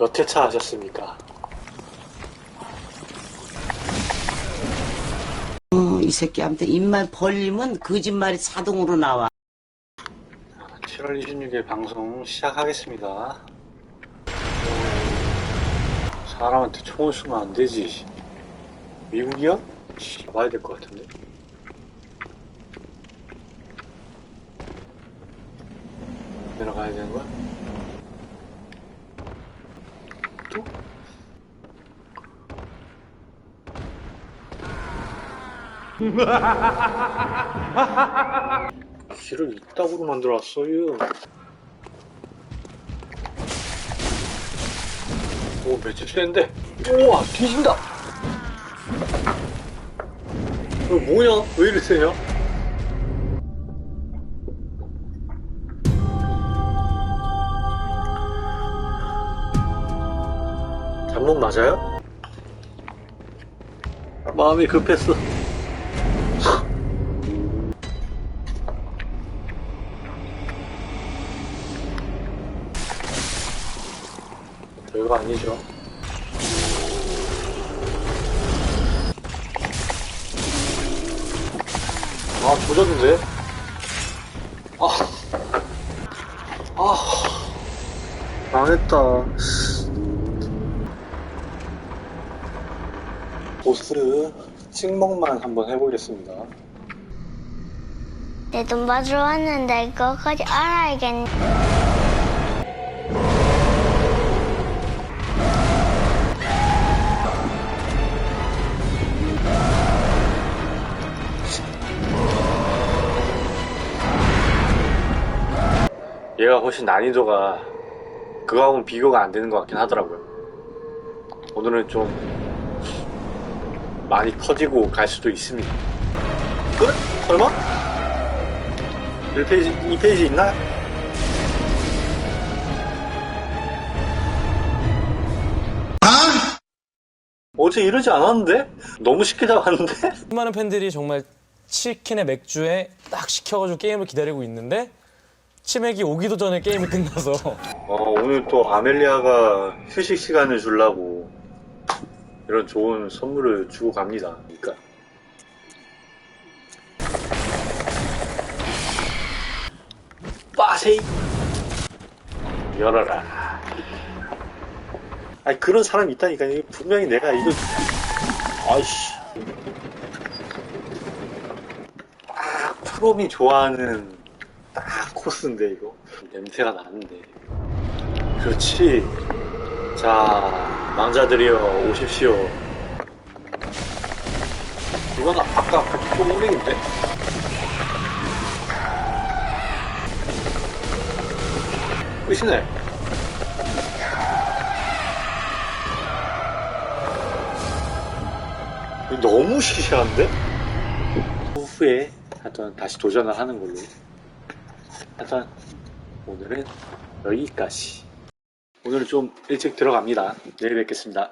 몇 회차 하셨습니까? 어, 이 새끼한테 입만 벌리면 거짓말이 자동으로 나와. 7월 26일 방송 시작하겠습니다. 어, 사람한테 총을 쏘면 안 되지. 미국이야? 씨, 봐야 될 것 같은데. 내려가야 되는 거야? 길을 이따구로 만들어놨어요. 오, 며칠 됐는데. 우와, 뒤진다! 이거 뭐냐? 왜 이리 세냐? 잠못 맞아요? 마음이 급했어. 별거 아니죠. 아, 조졌는데? 아. 아. 망했다. 보스 찍먹만 한번 해보겠습니다. 내 돈 받으러 왔는데 그거까지 알아야겠네. 얘가 훨씬 난이도가 그거하고는 비교가 안 되는 것 같긴 하더라고요. 오늘은 좀 많이 커지고 갈 수도 있습니다. 그래? 설마? 1페이지, 2페이지 있나? 어제 이러지 않았는데? 너무 쉽게 잡았는데? 수많은 팬들이 정말 치킨에 맥주에 딱 시켜가지고 게임을 기다리고 있는데 치맥이 오기도 전에 게임이 끝나서 어, 오늘 또 아멜리아가 휴식 시간을 주려고 이런 좋은 선물을 주고 갑니다. 그러니까. 빠세이 열어라. 아니 그런 사람이 있다니까 분명히 내가 이거 아이씨 딱 프롬이 좋아하는 딱 코스인데 이거. 냄새가 나는데. 그렇지. 자 망자들이여 오십시오. 이건 아까 쪼무링인데? 끝이네. 너무 시시한데? 후에 하여튼 다시 도전을 하는 걸로 하여튼 오늘은 여기까지. 오늘 좀 일찍 들어갑니다. 내일 뵙겠습니다